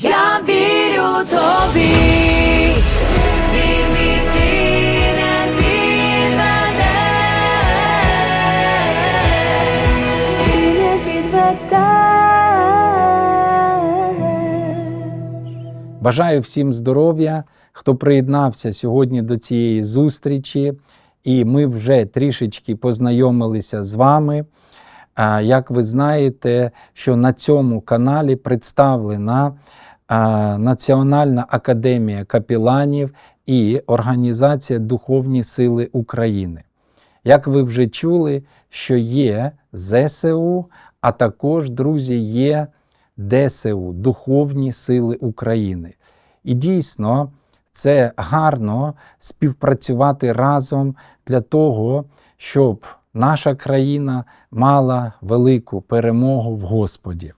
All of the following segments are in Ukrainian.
Я вірю тобі, не підведеш. Бажаю всім здоров'я, хто приєднався сьогодні до цієї зустрічі, і ми вже трішечки познайомилися з вами. Як ви знаєте, що на цьому каналі представлена Національна академія капіланів і Організація Духовні Сили України. Як ви вже чули, що є ЗСУ, а також, друзі, є ДСУ Духовні Сили України. І дійсно, це гарно співпрацювати разом для того, щоб наша країна мала велику перемогу в Господі.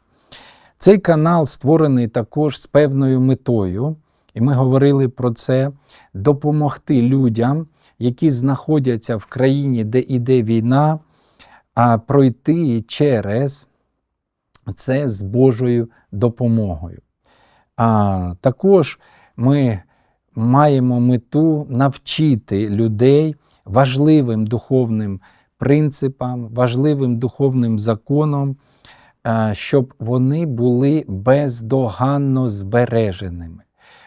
Цей канал створений також з певною метою, і ми говорили про це допомогти людям, які знаходяться в країні, де іде війна, а пройти через це з Божою допомогою. А також ми маємо мету навчити людей важливим духовним принципам, важливим духовним законам, щоб вони були бездоганно збереженими.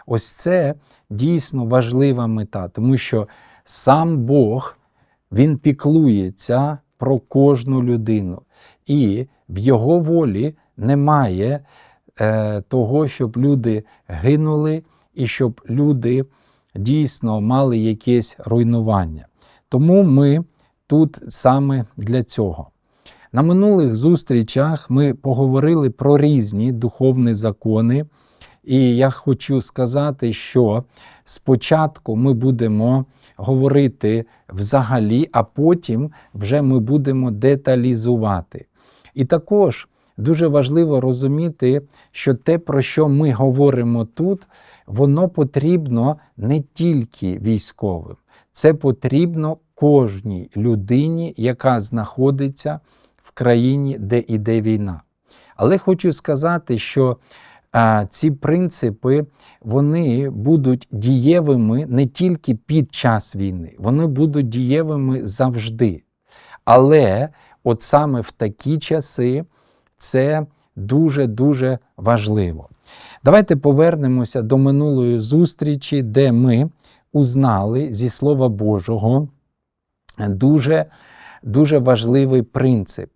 Ось це дійсно важлива мета, тому що сам Бог він піклується про кожну людину, і в його волі немає е, того, щоб люди гинули і щоб люди дійсно мали якесь руйнування. Тому ми тут саме для цього. На минулих зустрічах ми поговорили про різні духовні закони, і я хочу сказати, що спочатку ми будемо говорити взагалі, а потім вже ми будемо деталізувати. І також дуже важливо розуміти, що те, про що ми говоримо тут, воно потрібно не тільки військовим, це потрібно кожній людині, яка знаходиться в країні, де іде війна. Але хочу сказати, що а, ці принципи вони будуть дієвими не тільки під час війни, вони будуть дієвими завжди. Але от саме в такі часи це дуже-дуже важливо. Давайте повернемося до минулої зустрічі, де ми узнали зі Слова Божого дуже, дуже важливий принцип.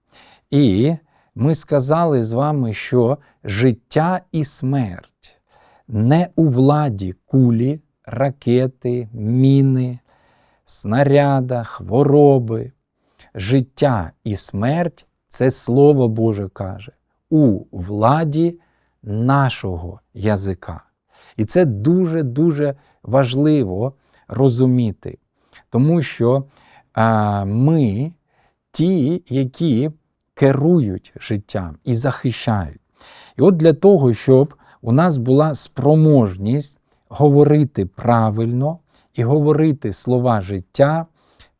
І ми сказали з вами, що життя і смерть не у владі кулі, ракети, міни, снаряда, хвороби. Життя і смерть це Слово Боже каже, у владі нашого язика. І це дуже-дуже важливо розуміти, тому що а, ми ті, які керують життям і захищають. І от для того, щоб у нас була спроможність говорити правильно і говорити слова життя,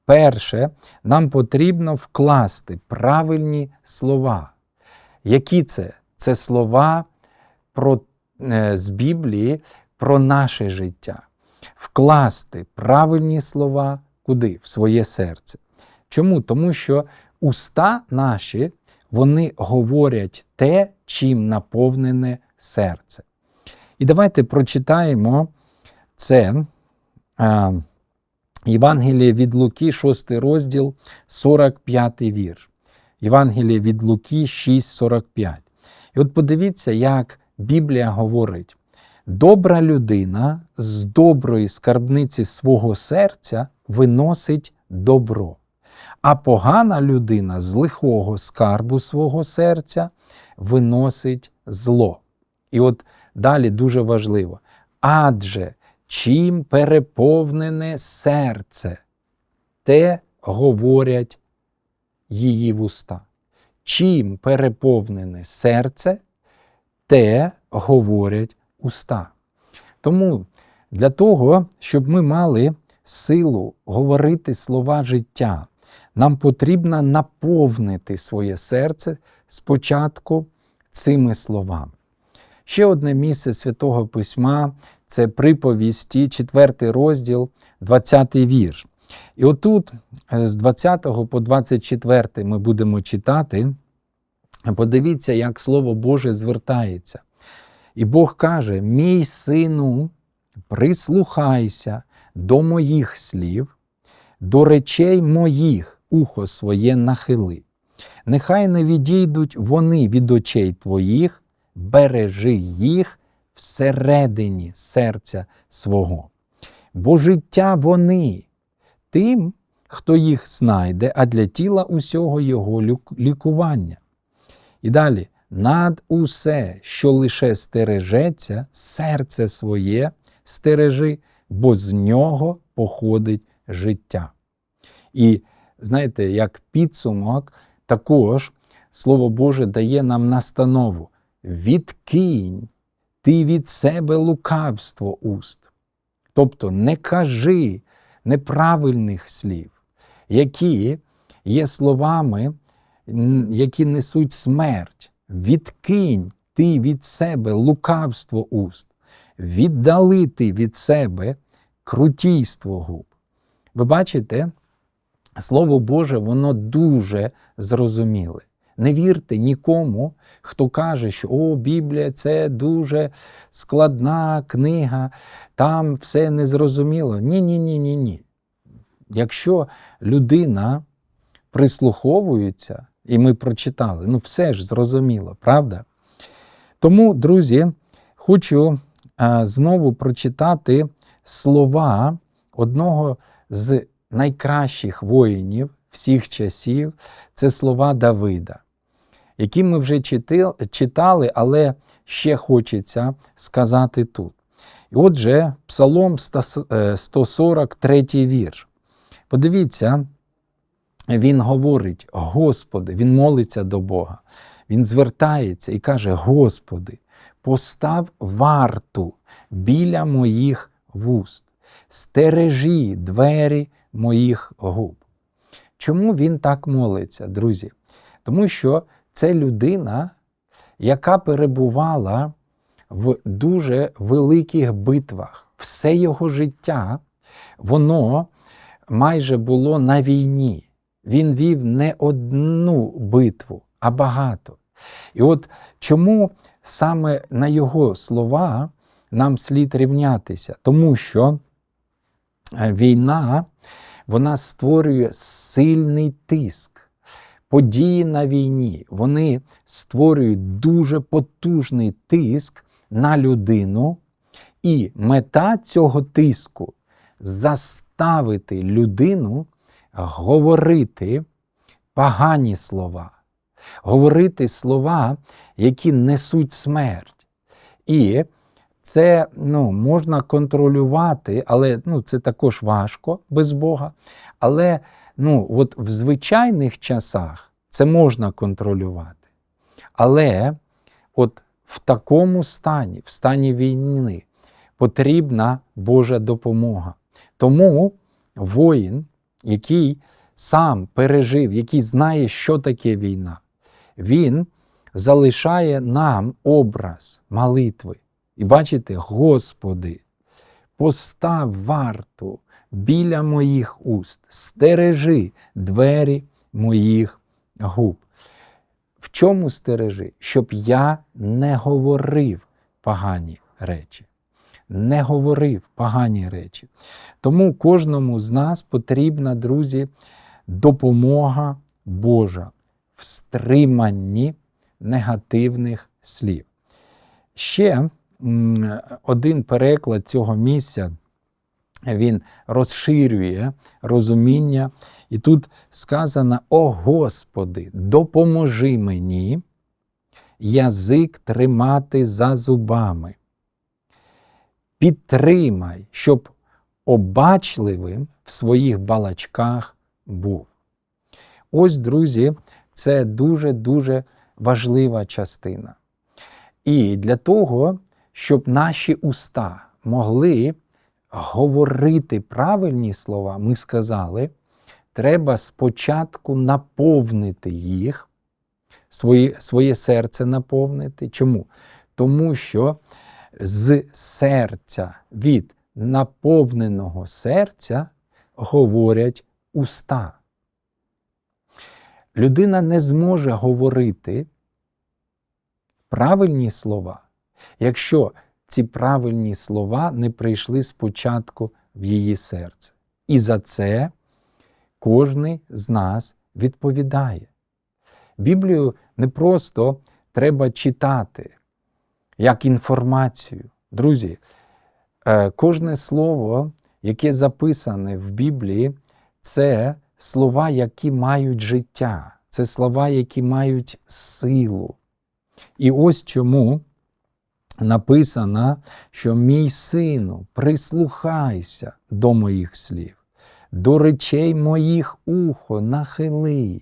перше, нам потрібно вкласти правильні слова. Які це? Це слова про, е, з Біблії про наше життя. Вкласти правильні слова куди? В своє серце. Чому? Тому що уста наші вони говорять те, чим наповнене серце. І давайте прочитаємо це а, Євангеліє від Луки, 6 розділ, 45 вірш. Євангеліє від Луки 6,45. І от подивіться, як Біблія говорить: добра людина з доброї скарбниці свого серця виносить добро, а погана людина з лихого скарбу свого серця виносить зло. І от далі дуже важливо. Адже чим переповнене серце, те говорять її вуста. Чим переповнене серце, те говорять уста. Тому для того, щоб ми мали силу говорити слова життя, нам потрібно наповнити своє серце спочатку цими словами. Ще одне місце Святого Письма це приповісті, 4 розділ, 20 вірш. І отут е, з 20 по 24 ми будемо читати. Подивіться, як Слово Боже звертається. І Бог каже: Мій сину, прислухайся до моїх слів, до речей моїх ухо своє нахили. Нехай не відійдуть вони від очей твоїх, бережи їх всередині серця свого. Бо життя вони тим, хто їх знайде, а для тіла усього його лікування. І далі, над усе, що лише стережеться, серце своє стережи, бо з нього походить життя. І знаєте, як підсумок, також Слово Боже дає нам настанову: відкинь ти від себе лукавство уст. Тобто не кажи неправильних слів, які є словами, які несуть смерть. Відкинь ти від себе лукавство уст, віддали ти від себе крутійство губ. Ви бачите, Слово Боже, воно дуже зрозуміле. Не вірте нікому, хто каже, що о, Біблія це дуже складна книга, там все незрозуміло. Ні, ні, ні, ні, ні. Якщо людина прислуховується, і ми прочитали, ну все ж зрозуміло, правда? Тому, друзі, хочу знову прочитати слова одного з найкращих воїнів всіх часів це слова Давида, які ми вже читали, але ще хочеться сказати тут. І отже, Псалом 100 е, 143 вірш. Подивіться, він говорить, Господи, він молиться до Бога. Він звертається і каже: Господи, постав варту біля моїх вуст, стережи двері моїх губ. Чому він так молиться, друзі? Тому що це людина, яка перебувала в дуже великих битвах. Все його життя, воно майже було на війні. Він вів не одну битву, а багато. І от чому саме на його слова нам слід рівнятися? Тому що е, війна вона створює сильний тиск. Події на війні вони створюють дуже потужний тиск на людину, і мета цього тиску заставити людину говорити погані слова, говорити слова, які несуть смерть. І це ну, можна контролювати, але ну, це також важко без Бога. Але ну, от в звичайних часах це можна контролювати. Але от в такому стані, в стані війни, потрібна Божа допомога. Тому воїн, який сам пережив, який знає, що таке війна, він залишає нам образ молитви. І бачите, Господи, постав варту біля моїх уст, стережи двері моїх губ. В чому стережи? Щоб я не говорив погані речі. Не говорив погані речі. Тому кожному з нас потрібна, друзі, допомога Божа в стриманні негативних слів. Ще один переклад цього місця він розширює розуміння. І тут сказано: О Господи, допоможи мені язик тримати за зубами. Підтримай, щоб обачливим в своїх балачках був. Ось, друзі, це дуже-дуже важлива частина. І для того, щоб наші уста могли говорити правильні слова, ми сказали, треба спочатку наповнити їх, своє, своє серце наповнити. Чому? Тому що з серця, від наповненого серця говорять уста. Людина не зможе говорити правильні слова, якщо ці правильні слова не прийшли спочатку в її серце. І за це кожен з нас відповідає. Біблію не просто треба читати як інформацію. Друзі, е, кожне слово, яке записане в Біблії, це слова, які мають життя, це слова, які мають силу. І ось чому написано, що мій сину, прислухайся до моїх слів, до речей моїх ухо нахили.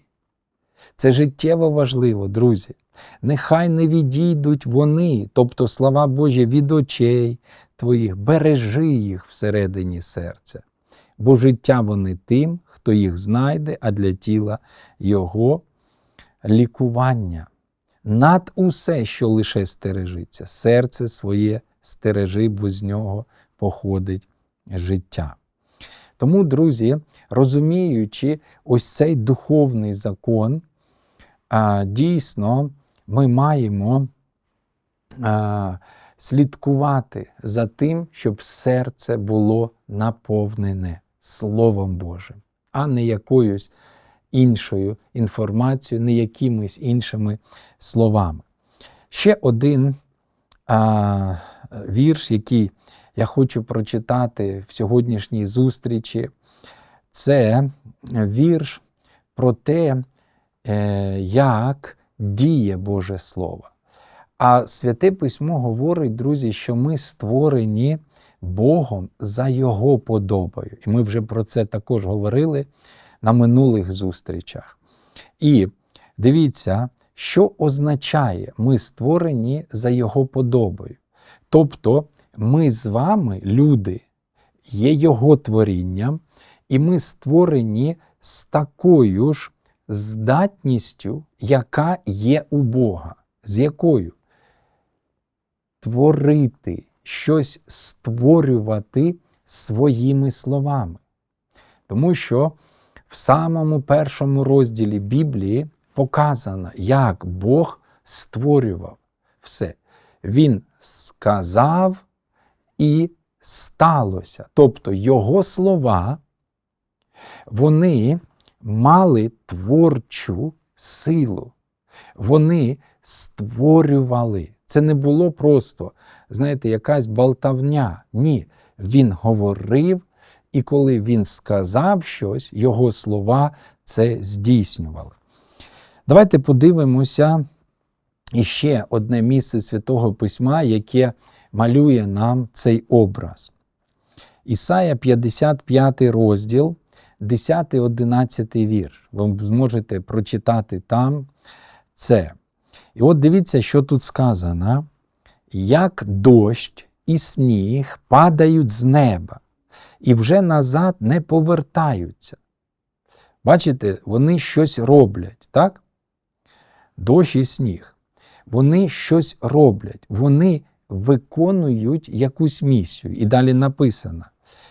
Це життєво важливо, друзі. Нехай не відійдуть вони, тобто слова Божі від очей твоїх, бережи їх всередині серця, бо життя вони тим, хто їх знайде, а для тіла його лікування. Над усе, що лише стережиться, серце своє стережи, бо з нього походить життя. Тому, друзі, розуміючи ось цей духовний закон, дійсно ми маємо слідкувати за тим, щоб серце було наповнене Словом Божим, а не якоюсь іншою інформацією, не якимись іншими словами. Ще один а, вірш, який я хочу прочитати в сьогоднішній зустрічі, це вірш про те, е, як діє Боже Слово. А Святе Письмо говорить, друзі, що ми створені Богом за Його подобою. І ми вже про це також говорили на минулих зустрічах. І дивіться, що означає ми створені за Його подобою. Тобто ми з вами, люди, є Його творінням, і ми створені з такою ж здатністю, яка є у Бога. З якою? Творити, щось створювати своїми словами. Тому що в самому першому розділі Біблії показано, як Бог створював все. Він сказав і сталося. Тобто Його слова, вони мали творчу силу. Вони створювали. Це не було просто, знаєте, якась болтавня. Ні, він говорив, і коли він сказав щось, його слова це здійснювали. Давайте подивимося іще одне місце Святого Письма, яке малює нам цей образ. Ісая 55 розділ, 10-11 вірш. Ви зможете прочитати там це. І от дивіться, що тут сказано: як дощ і сніг падають з неба, і вже назад не повертаються. Бачите, вони щось роблять, так? Дощ і сніг. Вони щось роблять, вони виконують якусь місію. І далі написано,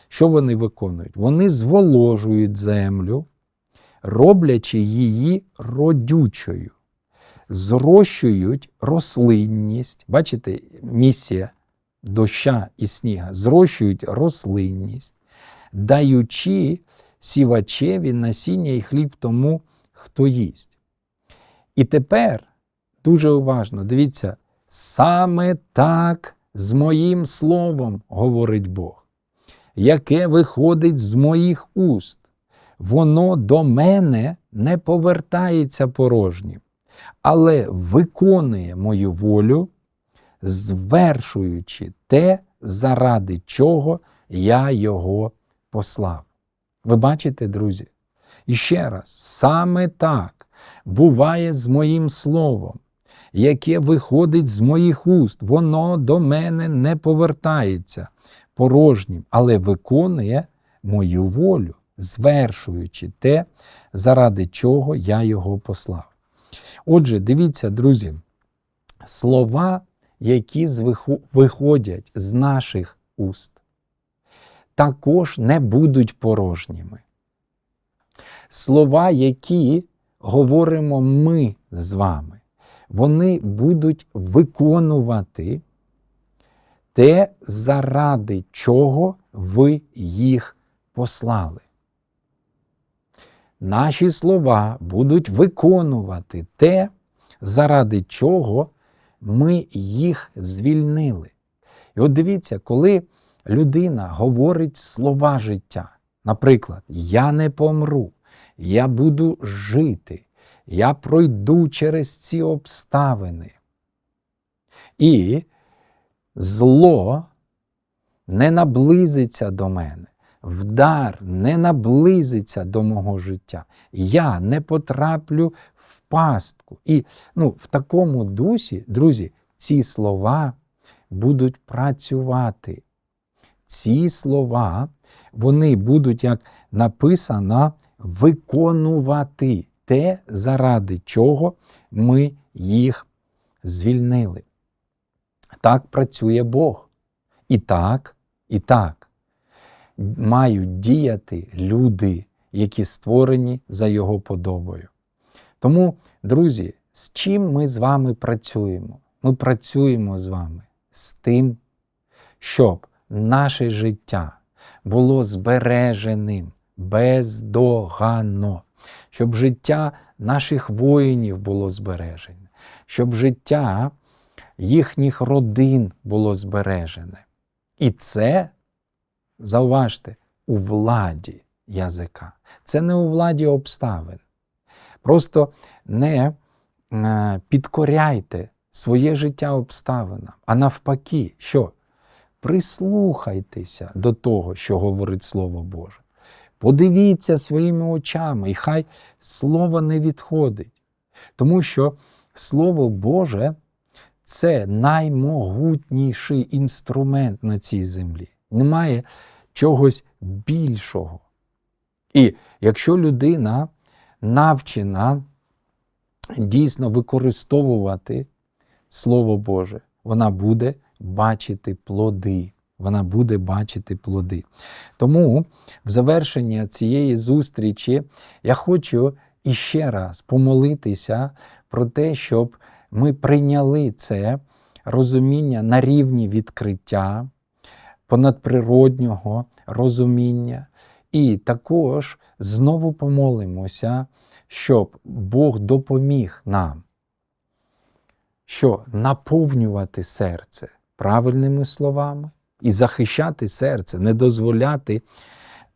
що вони виконують? Вони зволожують землю, роблячи її родючою, зрощують рослинність. Бачите, місія доща і сніга, зрощують рослинність, даючи сівачеві насіння і хліб тому, хто їсть. І тепер дуже уважно, дивіться, саме так з моїм словом говорить Бог, яке виходить з моїх уст. Воно до мене не повертається порожнім, але виконує мою волю, звершуючи те, заради чого я його послав. Ви бачите, друзі? І ще раз, саме так буває з моїм словом, яке виходить з моїх уст, воно до мене не повертається порожнім, але виконує мою волю, звершуючи те, заради чого я його послав. Отже, дивіться, друзі, слова, які виходять з наших уст, також не будуть порожніми. Слова, які говоримо ми з вами, вони будуть виконувати те, заради чого ви їх послали. Наші слова будуть виконувати те, заради чого ми їх звільнили. І от дивіться, коли людина говорить слова життя, наприклад, я не помру, я буду жити, я пройду через ці обставини. І зло не наблизиться до мене, вдар не наблизиться до мого життя. Я не потраплю в пастку. І ну, в такому дусі, друзі, ці слова будуть працювати. Ці слова, вони будуть, як написано, виконувати те, заради чого ми їх звільнили. Так працює Бог. І так, і так мають діяти люди, які створені за Його подобою. Тому, друзі, з чим ми з вами працюємо? Ми працюємо з вами з тим, щоб наше життя було збереженим бездоганно, щоб життя наших воїнів було збережене, щоб життя їхніх родин було збережене. І це, зауважте, у владі язика. Це не у владі обставин. Просто не е, підкоряйте своє життя обставинам, а навпаки, що? Прислухайтеся до того, що говорить Слово Боже. Подивіться своїми очами, і хай слово не відходить. Тому що Слово Боже це наймогутніший інструмент на цій землі. Немає чогось більшого. І якщо людина навчена дійсно використовувати Слово Боже, вона буде бачити плоди. Вона буде бачити плоди. Тому в завершення цієї зустрічі я хочу іще раз помолитися про те, щоб ми прийняли це розуміння на рівні відкриття, понадприроднього розуміння. І також знову помолимося, щоб Бог допоміг нам, що наповнювати серце правильними словами і захищати серце, не дозволяти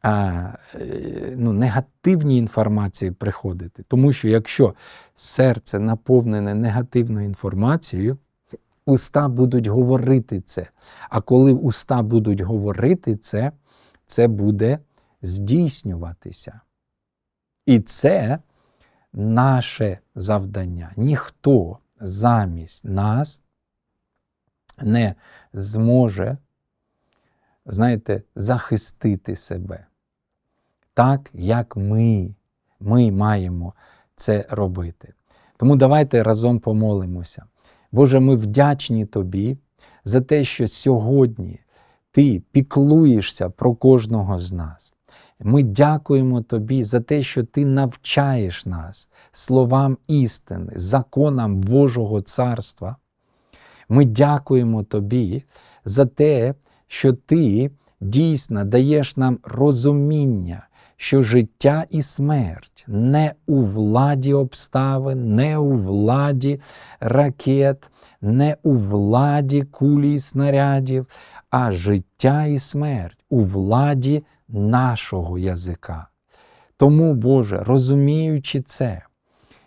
а, е, ну, негативній інформації приходити. Тому що якщо серце наповнене негативною інформацією, уста будуть говорити це. А коли уста будуть говорити це, це буде здійснюватися. І це наше завдання. Ніхто замість нас не зможе, знаєте, захистити себе. Так, як ми, ми маємо це робити. Тому давайте разом помолимося. Боже, ми вдячні Тобі за те, що сьогодні Ти піклуєшся про кожного з нас. Ми дякуємо Тобі за те, що Ти навчаєш нас словам істини, законам Божого Царства. Ми дякуємо Тобі за те, що Ти дійсно даєш нам розуміння, що життя і смерть не у владі обставин, не у владі ракет, не у владі кулі і снарядів, а життя і смерть у владі нашого язика. Тому, Боже, розуміючи це,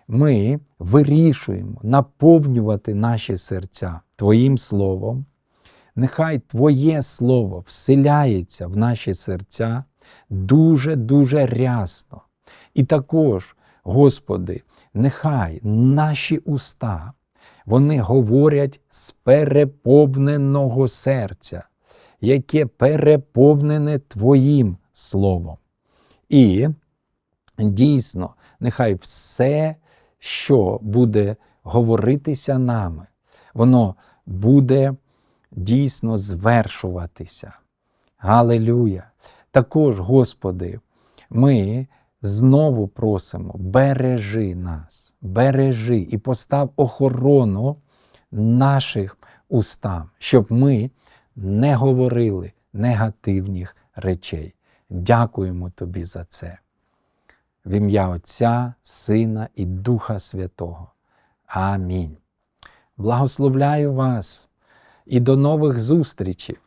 ми вирішуємо наповнювати наші серця Твоїм Словом. Нехай Твоє Слово вселяється в наші серця дуже-дуже рясно. І також, Господи, нехай наші уста, вони говорять з переповненого серця, яке переповнене Твоїм Словом. І дійсно, нехай все, що буде говоритися нами, воно буде дійсно звершуватися. Галилюя! Також, Господи, ми знову просимо, бережи нас, бережи і постав охорону наших устам, щоб ми не говорили негативних речей. Дякуємо Тобі за це. В ім'я Отця, Сина і Духа Святого. Амінь. Благословляю вас і до нових зустрічей